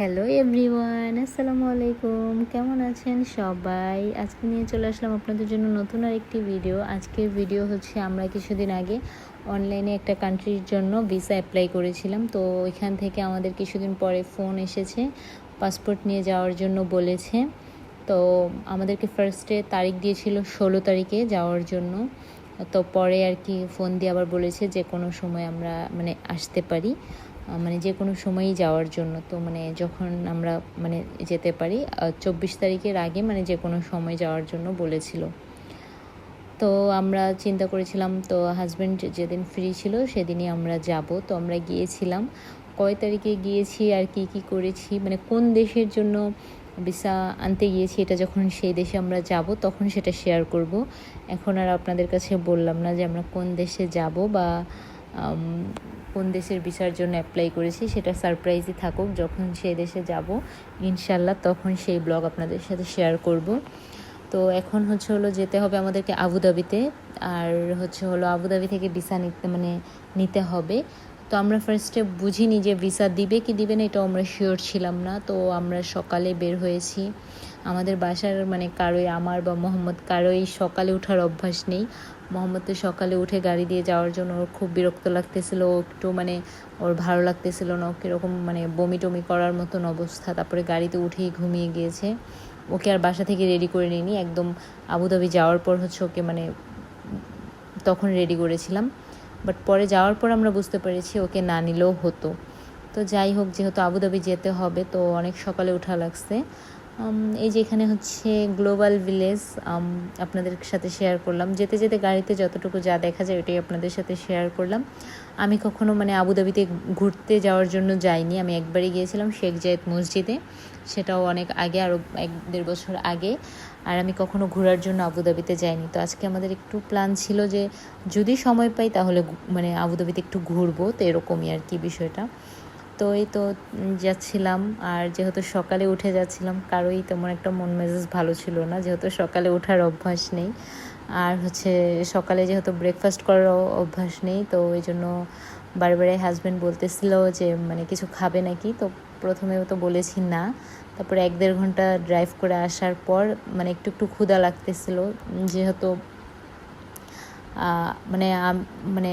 Hello everyone, আসসালামু আলাইকুম। কেমন আছেন সবাই? আজকে নিয়ে চলে আসলাম আপনাদের জন্য নতুন আর একটি ভিডিও আজকের ভিডিও হচ্ছে আমরা কিছুদিন আগে অনলাইনে একটা কান্ট্রির জন্য ভিসা অ্যাপ্লাই করেছিলাম। তো এখান থেকে আমাদের কিছুদিন পরে ফোন এসেছে পাসপোর্ট নিয়ে যাওয়ার জন্য বলেছে। তো আমাদেরকে ফার্স্টে তারিখ দিয়েছিল ষোলো তারিখে যাওয়ার জন্য। তো পরে আর কি ফোন দিয়ে আবার বলেছে যে কোনো সময় আমরা মানে আসতে পারি। মানে যে কোনো সময়ই যাওয়ার জন্য। তো মানে যখন আমরা মানে যেতে পারি চব্বিশ তারিখের আগে মানে যে কোনো সময় যাওয়ার জন্য বলেছিল। তো আমরা চিন্তা করেছিলাম, তো হাজব্যান্ড যেদিন ফ্রি ছিল সেদিনই আমরা যাব। তো আমরা গিয়েছিলাম, কয় তারিখে গিয়েছি আর কি কি করেছি মানে কোন দেশের জন্য ভিসা আনতে গিয়েছি এটা যখন সেই দেশে আমরা যাব তখন সেটা শেয়ার করব। এখন আর আপনাদের কাছে বললাম না যে আমরা কোন দেশে যাব বা কোন দেশের ভিসার জন্য অ্যাপ্লাই করেছি সেটা সারপ্রাইজই থাকুক। যখন সেই দেশে যাব ইনশাল্লাহ তখন সেই ব্লগ আপনাদের সাথে শেয়ার করব। তো এখন হচ্ছে হলো যেতে হবে আমাদেরকে আবুধাবিতে আর হচ্ছে হলো আবুধাবি থেকে ভিসা নিতে মানে নিতে হবে। তো আমরা ফার্স্টে বুঝিনি যে ভিসা দিবে কি দিবে না, এটাও আমরা শিওর ছিলাম না। তো আমরা সকালে বের হয়েছি। আমাদের বাসার মানে কারোই আমার বা মোহাম্মদ কারোই সকালে ওঠার অভ্যাস নেই। মোহাম্মদ তো সকালে উঠে গাড়ি দিয়ে যাওয়ার জন্য ওর খুব বিরক্ত লাগতেছিল একটু মানে ওর ভালো লাগতেছিল না কীরকম মানে বমি টমি করার মতন অবস্থা। তারপরে গাড়িতে উঠেই ঘুমিয়ে গিয়েছে। ওকে আর বাসা থেকে রেডি করে নিইনি, একদম আবুধাবি যাওয়ার পর হচ্ছে ওকে মানে তখন রেডি করেছিলাম। বাট পরে যাওয়ার পর আমরা বুঝতে পেরেছি ওকে না নিলেও হতো। তো যাই হোক, যেহেতু আবুধাবি যেতে হবে, তো অনেক সকালে উঠা লাগছে। এই যে এখানে হচ্ছে গ্লোবাল ভিলেজ আপনাদের সাথে শেয়ার করলাম। যেতে যেতে গাড়িতে যতটুকু যা দেখা যায় ওটাই আপনাদের সাথে শেয়ার করলাম। আমি কখনো মানে আবুধাবিতে ঘুরতে যাওয়ার জন্য যাইনি। আমি একবারই গিয়েছিলাম শেখ জায়েদ মসজিদে। সেটাও অনেক আগে আরও এক দেড় বছর আগে। আর আমি কখনো ঘোরার জন্য আবুধাবিতে যাইনি। তো আজকে আমাদের একটু প্ল্যান ছিল যে যদি সময় পাই তাহলে মানে আবুধাবিতে একটু ঘুরবো। তো এরকমই আর কি বিষয়টা। তো এই তো যাচ্ছিলাম আর যেহেতু সকালে উঠে যাচ্ছিলাম, কারোই তেমন একটা মন মেজাজ ভালো ছিল না। যেহেতু সকালে ওঠার অভ্যাস নেই, আর হচ্ছে সকালে যেহেতু ব্রেকফাস্ট করার অভ্যাস নেই, তো ওই জন্য বারবারই হাজব্যান্ড বলতেছিল যে মানে কিছু খাবে নাকি? তো প্রথমেও তো বলেছি না। তারপরে এক দেড় ঘণ্টা ড্রাইভ করে আসার পর মানে একটু একটু ক্ষুধা লাগতেছিল। যেহেতু মানে মানে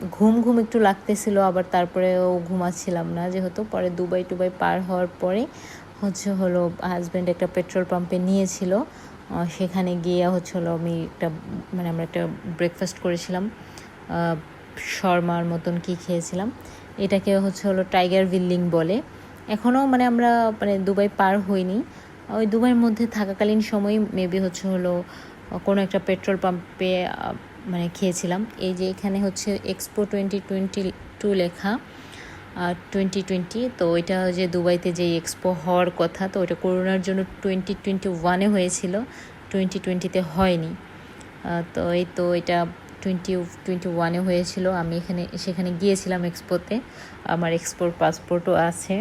ঘুম ঘুম একটু লাগতেছিল, আবার তারপরেও ঘুমাচ্ছিলাম না। যেহেতু পরে দুবাই টুবাই পার হওয়ার পরে হচ্ছে হলো হাজব্যান্ড একটা পেট্রোল পাম্পে নিয়েছিল। সেখানে গিয়ে হচ্ছে হলো আমি একটা মানে আমরা একটা ব্রেকফাস্ট করেছিলাম। শর্মার মতন কি খেয়েছিলাম। এটাকে হচ্ছে হলো টাইগার বিল্ডিং বলে। এখনও মানে আমরা মানে দুবাই পার হইনি। ওই দুবাইয়ের মধ্যে থাকাকালীন সময় মেবি হচ্ছে হলো কোনো একটা পেট্রোল পাম্পে মানে খেয়েছিলাম। এই যে এখানে হচ্ছে এক্সপো টোয়েন্টি টোয়েন্টি টু লেখা, আর টোয়েন্টি টোয়েন্টি তো ওইটা যে দুবাইতে যে এক্সপো হওয়ার কথা, তো ওইটা করোনার জন্য টোয়েন্টি টোয়েন্টি ওয়ানে হয়েছিল টোয়েন্টি টোয়েন্টিতে হয়নি। তো এই তো এটা টোয়েন্টি টোয়েন্টি ওয়ানে হয়েছিল। আমি এখানে, সেখানে গিয়েছিলাম এক্সপোতে আমার এক্সপোর পাসপোর্টও আছে।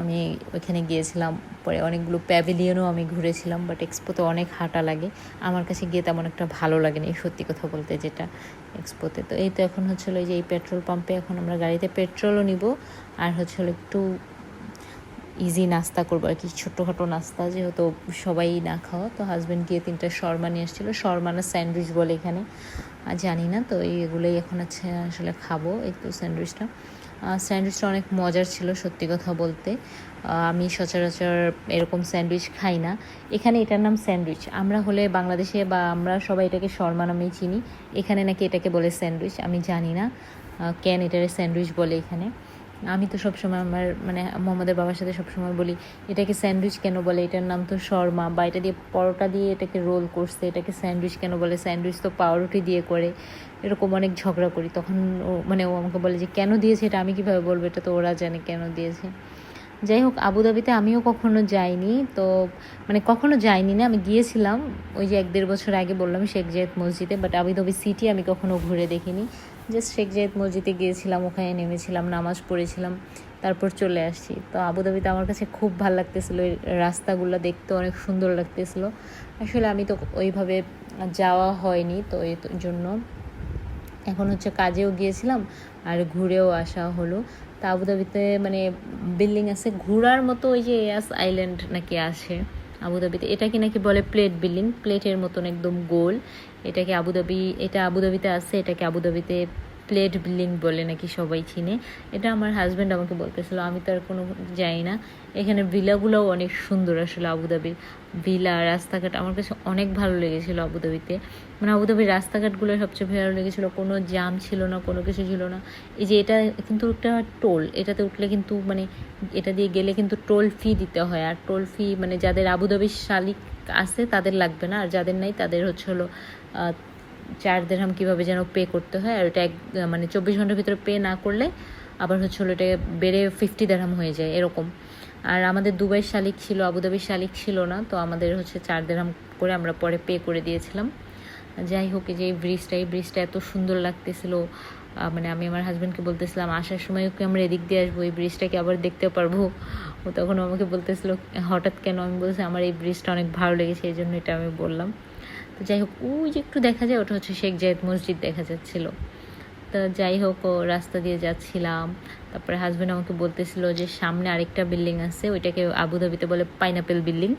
আমি ওইখানে গিয়েছিলাম, পরে অনেকগুলো প্যাভিলিয়নও আমি ঘুরেছিলাম বাট এক্সপোতে অনেক হাঁটা লাগে। আমার কাছে গিয়ে তেমন একটা ভালো লাগে লাগেনি, সত্যি কথা বলতে যেটা এক্সপোতে তো এই তো এখন হচ্ছিল যে এই পেট্রোল পাম্পে এখন আমরা গাড়িতে পেট্রোলও নিব, আর হচ্ছিল একটু ইজি নাস্তা করব। আর কি ছোটোখাটো নাস্তা, যেহেতু সবাই না খাওয়া, তো হাজব্যান্ড গিয়ে তিনটা শর্মা নিয়ে এসেছিল শর্মা না স্যান্ডউইচ বলে এখানে, আর জানি না, তো এইগুলোই এখন আছে আসলে খাব, এই তো স্যান্ডউইচটা। স্যান্ডউইচটা অনেক মজার ছিল, সত্যি কথা বলতে। আমি সচরাচর এরকম স্যান্ডউইচ খাই না। এখানে এটার নাম স্যান্ডউইচ। আমরা হলে বাংলাদেশে বা আমরা সবাই এটাকে শর্মা নামেই চিনি। এখানে নাকি এটাকে বলে স্যান্ডউইচ, আমি জানি না। ক্যান এটারে স্যান্ডউইচ বলে এখানে? আমি তো সবসময় আমার মানে মোহাম্মদের বাবার সাথে সবসময় বলি, এটাকে স্যান্ডউইচ কেন বলে? এটার নাম তো শর্মা, বা এটা দিয়ে পরোটা দিয়ে এটাকে রোল করছে, এটাকে স্যান্ডউইচ কেন বলে? স্যান্ডউইচ তো পাউরুটি দিয়ে করে। এরকম অনেক ঝগড়া করি। তখন ও মানে ও আমাকে বলে যে, কেন দিয়েছে এটা? আমি কীভাবে বলব? এটা তো ওরা জানে কেন দিয়েছে। যাই হোক আবুধাবিতে আমিও কখনো যাইনি, তো মানে কখনো যাইনি না, আমি গিয়েছিলাম, ওই যে এক দেড় বছর আগে বললাম শেখ জায়েদ মসজিদে বাট আবুধাবি সিটি আমি কখনো ঘুরে দেখিনি। জাস্ট শেখ জায়েদ মসজিদে গিয়েছিলাম, ওখানে নেমেছিলাম, নামাজ পড়েছিলাম, তারপর চলে আসছি। তো আবুধাবিতে আমার কাছে খুব ভালো লাগতেছিলো রাস্তাগুলো দেখতে অনেক সুন্দর লাগতেছিলো। আসলে আমি তো ওইভাবে যাওয়া হয়নি, তো এই জন্য। এখন হচ্ছে কাজেও গিয়েছিলাম, আর ঘুরেও আসা হলো। তা আবুধাবিতে মানে বিল্ডিং আছে, ঘোড়ার মতো ওই যে এয়াস আইল্যান্ড নাকি আছে আবুধাবিতে। এটাকে নাকি বলে প্লেট বিল্ডিং প্লেটের মতন একদম গোল। এটাকে আবুধাবি, এটা আবুধাবিতে আছে, এটাকে আবুধাবিতে প্লেট বিল্ডিং বলে নাকি সবাই চিনে। এটা আমার হাজব্যান্ড আমাকে বলতেছিল, আমি তো আর কোনো যাই না। এখানে ভিলাগুলোও অনেক সুন্দর আসলে আবুধাবির ভিলা, রাস্তাঘাট, আমার কাছে অনেক ভালো লেগেছিলো আবুধাবিতে মানে আবুধাবির রাস্তাঘাটগুলো সবচেয়ে ভালো লেগেছিলো, কোনো জাম ছিল না, কোনো কিছু ছিল না। এই যে এটা কিন্তু একটা টোল এটাতে উঠলে কিন্তু মানে এটা দিয়ে গেলে কিন্তু টোল ফি দিতে হয়। আর টোল ফি মানে যাদের আবুধাবির শালিক আছে তাদের লাগবে না, আর যাদের নাই তাদের হচ্ছে হলো চার দেড়হাম কীভাবে যেন পে করতে হয়, আর ওটা এক মানে চব্বিশ ঘণ্টার ভিতরে পে না করলে আবার হচ্ছে এটা বেড়ে ফিফটি দেড়হাম হয়ে যায়, এরকম। আর আমাদের দুবাই শালিক ছিল, আবুধাবির শালিক ছিল না, তো আমাদের হচ্ছে চার দেড়হাম করে আমরা পরে পে করে দিয়েছিলাম। যাই হোক যে এই ব্রিজটা এই ব্রিজটা এত সুন্দর লাগতেছিল। মানে আমি আমার হাজব্যান্ডকে বলতেছিলাম, আসার সময় ওকে আমরা এদিক দিয়ে আসব, এই ব্রিজটাকে আবার দেখতে পারব। ও তখন আমাকে বলতেছিল, হঠাৎ কেন? আমি বলছি, আমার এই ব্রিজটা অনেক ভালো লেগেছে, এই জন্য এটা আমি বললাম। তো যাই হোক ওই যে একটু দেখা যায়, ওটা হচ্ছে শেখ জায়েদ মসজিদ দেখা যাচ্ছিল। তো যাই হোক, ও রাস্তা দিয়ে যাচ্ছিলাম। তারপরে হাজব্যান্ড আমাকে বলতেছিল যে, সামনে আরেকটা বিল্ডিং আছে, ওইটাকে আবুধাবিতে বলে পাইনাপেল বিল্ডিং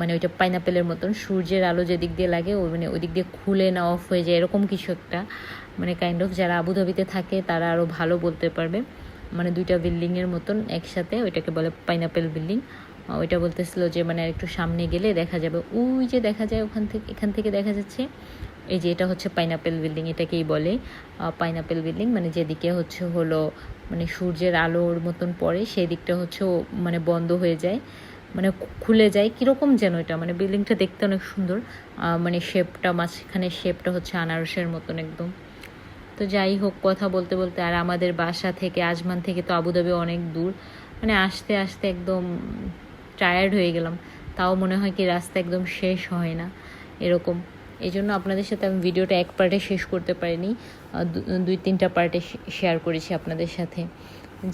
মানে ওইটা পাইনাপেলের মতন, সূর্যের আলো যেদিক দিয়ে লাগে, ও মানে ওই দিক দিয়ে খুলে না অফ হয়ে যায়, এরকম কিছু একটা। মানে কাইন্ড অফ যারা আবুধাবিতে থাকে, তারা আরও ভালো বলতে পারবে। মানে দুইটা বিল্ডিংয়ের মতন একসাথে, ওইটাকে বলে পাইনাপেল বিল্ডিং ওইটা বলতেছিল যে মানে একটু সামনে গেলে দেখা যাবে। ওই যে দেখা যায় ওখান থেকে, এখান থেকে দেখা যাচ্ছে, এই যে এটা হচ্ছে পাইনাপেল বিল্ডিং এটাকেই বলে। পাইনাপেল বিল্ডিং মানে যেদিকে হচ্ছে হলো মানে সূর্যের আলোর মতন পড়ে সেই দিকটা হচ্ছে মানে বন্ধ হয়ে যায় মানে খুলে যায়। কীরকম যেন এটা? মানে বিল্ডিংটা দেখতে অনেক সুন্দর। মানে শেপটা মাঝখানে শেপটা হচ্ছে আনারসের মতন একদম। তো যাই হোক, কথা বলতে বলতে আর আমাদের বাসা থেকে, আজমান থেকে তো আবুধাবি অনেক দূর। মানে আসতে আসতে একদম টায়ার্ড হয়ে গেলাম। তাও মনে হয় কি রাস্তা একদম শেষ হয় না। এরকম। এই জন্য আপনাদের সাথে আমি ভিডিওটা এক পার্টে শেষ করতে পারিনি। দুই তিনটা পার্টে শেয়ার করেছি আপনাদের সাথে।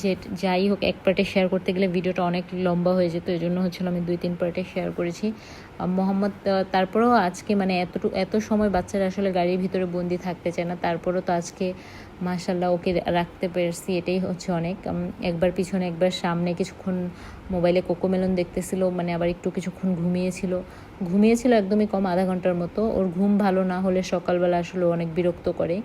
যে যাই হোক, এক পার্টে শেয়ার করতে গেলে ভিডিওটা অনেক লম্বা হয়ে যেত, এই জন্য হচ্ছিল আমি দুই, তিন পার্টে শেয়ার করেছি। মোহাম্মদ তারপরেও আজকে মানে এতটুকু এত সময় বাচ্চারা আসলে গাড়ির ভিতরে বন্দি থাকতে চায় না, তারপরও তো আজকে মাশাল্লাহ ওকে রাখতে পেরেছি, এটাই হচ্ছে অনেক। একবার পিছনে, একবার সামনে কিছুক্ষণ মোবাইলে কোকোমেলন দেখতেছিল মানে আবার একটু কিছুক্ষণ ঘুমিয়েছিল। ঘুমিয়েছিল একদমই কম আধা ঘণ্টার মতো, ওর ঘুম ভালো না হলে সকালবেলা আসলে অনেক বিরক্ত করে।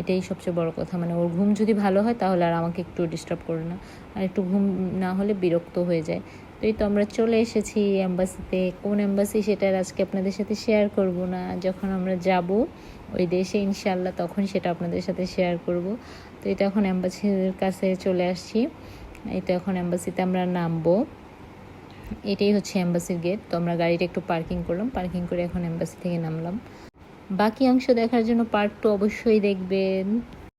এটাই সবচেয়ে বড় কথা। মানে ওর ঘুম যদি ভালো হয় তাহলে আর আমাকে একটু ডিস্টার্ব করে না। আর একটু ঘুম না হলে বিরক্ত হয়ে যায়। তো এই তো আমরা চলে এসেছি অ্যাম্বাসিতে কোন অ্যাম্বাসি সেটা আজকে আপনাদের সাথে শেয়ার করব না। যখন আমরা যাব ওই দেশে ইনশাল্লাহ তখন সেটা আপনাদের সাথে শেয়ার করব। তো এটা এখন অ্যাম্বাসির কাছে চলে আসছি। এই তো এখন অ্যাম্বাসিতে আমরা নামবো। এটাই হচ্ছে অ্যাম্বাসির গেট তো আমরা গাড়িটা একটু পার্কিং করলাম। পার্কিং করে এখন অ্যাম্বাসি থেকে নামলাম। বাকি অংশ দেখার জন্য পার্ট টু অবশ্যই দেখবেন।